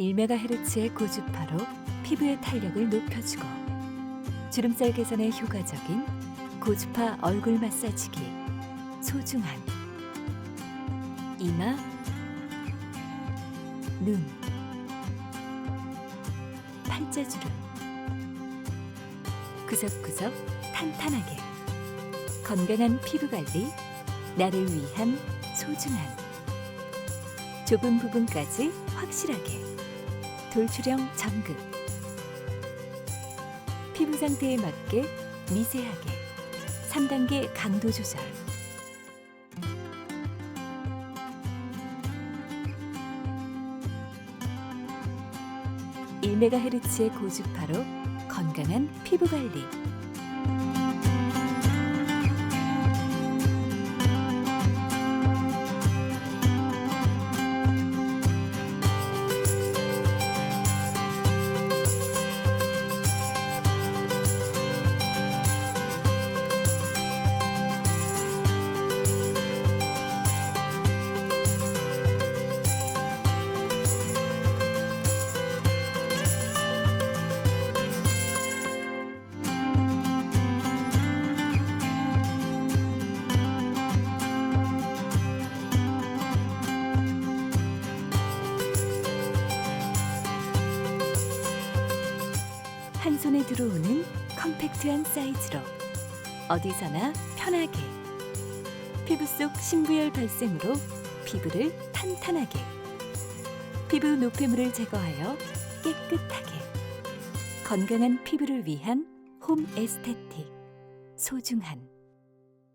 1메가헤르츠의 고주파로 피부의 탄력을 높여주고 주름살 개선에 효과적인 고주파 얼굴 마사지기 소중한 이마 눈 팔자주름. 구석구석 탄탄하게 건강한 피부 관리 나를 위한 소중한 좁은 부분까지 확실하게 돌출형 전극 피부 상태에 맞게 미세하게. 3단계 강도 조절. (1 메가헤르츠의 고주파로 건강한 피부 관리 한 손에 들어오는 컴팩트한 사이즈로 어디서나 편하게 피부 속 신부열 발생으로 피부를 탄탄하게 피부 노폐물을 제거하여 깨끗하게 건강한 피부를 위한 홈 에스테틱 소중한